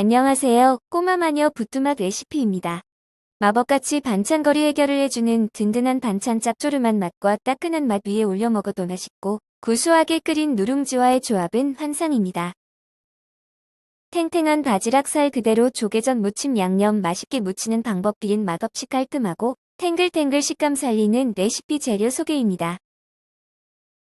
안녕하세요. 꼬마 마녀 부뚜막 레시피입니다. 마법같이 반찬거리 해결을 해주는 든든한 반찬 짭조름한 맛과 따끈한 맛 위에 올려 먹어도 맛있고 구수하게 끓인 누룽지와의 조합은 환상입니다. 탱탱한 바지락 살 그대로 조개전 무침 양념 맛있게 무치는 방법 비린 맛없이 깔끔하고 탱글탱글 식감 살리는 레시피 재료 소개입니다.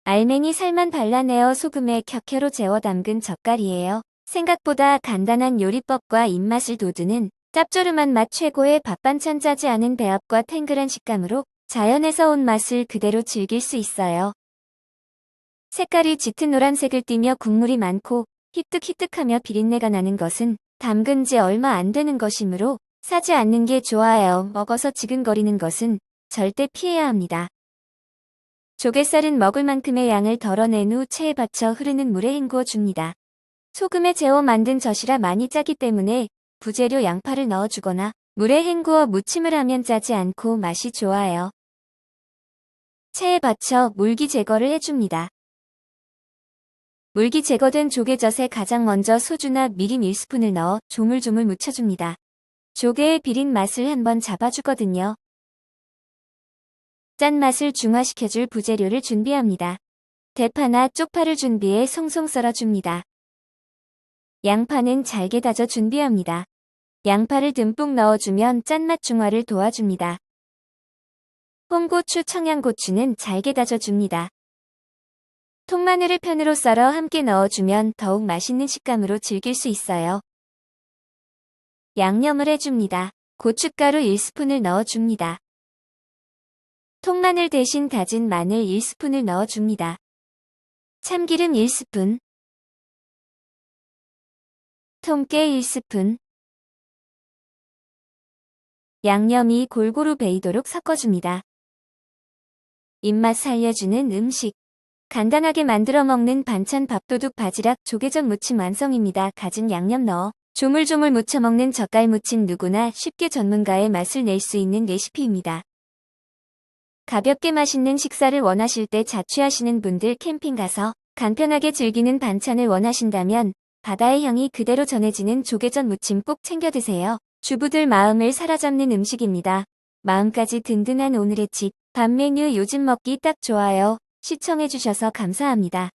알맹이 살만 발라내어 소금에 켜켜로 재워 담근 젓갈이에요. 생각보다 간단한 요리법과 입맛을 돋우는 짭조름한 맛 최고의 밥반찬 짜지 않은 배합과 탱글한 식감으로 자연에서 온 맛을 그대로 즐길 수 있어요. 색깔이 짙은 노란색을 띠며 국물이 많고 희뜩희뜩하며 비린내가 나는 것은 담근 지 얼마 안 되는 것이므로 사지 않는 게 좋아요. 먹어서 지근거리는 것은 절대 피해야 합니다. 조갯살은 먹을 만큼의 양을 덜어낸 후 체에 받쳐 흐르는 물에 헹구어 줍니다. 소금에 재워 만든 젖이라 많이 짜기 때문에 부재료 양파를 넣어주거나 물에 헹구어 무침을 하면 짜지 않고 맛이 좋아요. 체에 받쳐 물기 제거를 해줍니다. 물기 제거된 조개젓에 가장 먼저 소주나 미림 1스푼을 넣어 조물조물 묻혀줍니다. 조개의 비린 맛을 한번 잡아주거든요. 짠맛을 중화시켜줄 부재료를 준비합니다. 대파나 쪽파를 준비해 송송 썰어줍니다. 양파는 잘게 다져 준비합니다. 양파를 듬뿍 넣어주면 짠맛 중화를 도와줍니다. 홍고추, 청양고추는 잘게 다져줍니다. 통마늘을 편으로 썰어 함께 넣어주면 더욱 맛있는 식감으로 즐길 수 있어요. 양념을 해줍니다. 고춧가루 1스푼을 넣어줍니다. 통마늘 대신 다진 마늘 1스푼을 넣어줍니다. 참기름 1스푼, 통깨 1스푼, 양념이 골고루 배이도록 섞어줍니다. 입맛 살려주는 음식. 간단하게 만들어 먹는 반찬 밥도둑 바지락 조개전 무침 완성입니다. 갖은 양념 넣어 조물조물 무쳐 먹는 젓갈 무침 누구나 쉽게 전문가의 맛을 낼 수 있는 레시피입니다. 가볍게 맛있는 식사를 원하실 때 자취하시는 분들 캠핑 가서 간편하게 즐기는 반찬을 원하신다면 바다의 향이 그대로 전해지는 조개전 무침 꼭 챙겨 드세요. 주부들 마음을 사로잡는 음식입니다. 마음까지 든든한 오늘의 집, 밥 메뉴 요즘 먹기 딱 좋아요. 시청해주셔서 감사합니다.